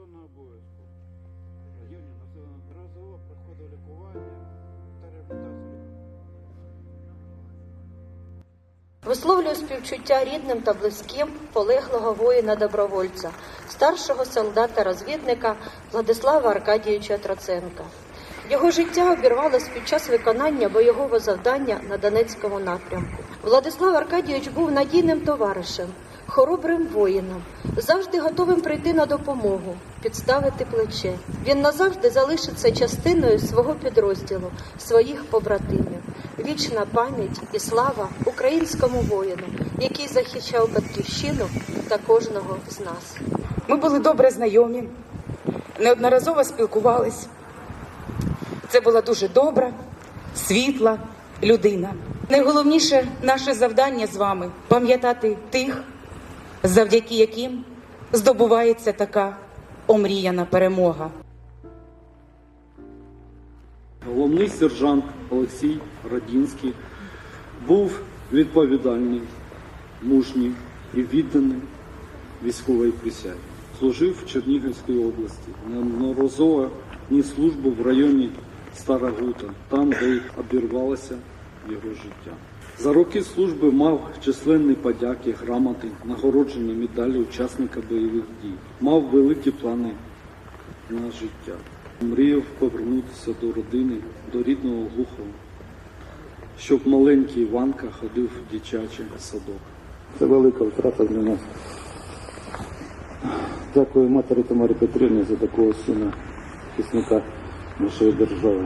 виконує обов'язку. В районі населеного разово проходив лікування та реабілітацію. Висловлюю співчуття рідним та близьким полеглого воїна-добровольця, старшого солдата-розвідника Владислава Аркадійовича Троценка. Його життя обірвалось під час виконання бойового завдання на Донецькому напрямку. Владислав Аркадійович був надійним товаришем, хоробрим воїном, завжди готовим прийти на допомогу, підставити плече. Він назавжди залишиться частиною свого підрозділу, своїх побратимів. Вічна пам'ять і слава українському воїну, який захищав батьківщину та кожного з нас. Ми були добре знайомі, неодноразово спілкувались. Це була дуже добра, світла людина. Найголовніше наше завдання з вами пам'ятати тих, завдяки яким здобувається така омріяна перемога. Головний сержант Олексій Радінський був відповідальний, мужній і відданий військової присяги. Служив в Чернігівській області, неодноразово ніс службу в районі Стара Гута, там, де й обірвалося його життя. За роки служби мав численні подяки, грамоти, нагородження медалі учасника бойових дій. Мав великі плани на життя. Мріяв повернутися до родини, до рідного глухого, щоб маленький Іванка ходив в дитячий садок. Це велика втрата для нас. Дякую матері Тамарі Петрівні за такого сина, захисника нашої держави.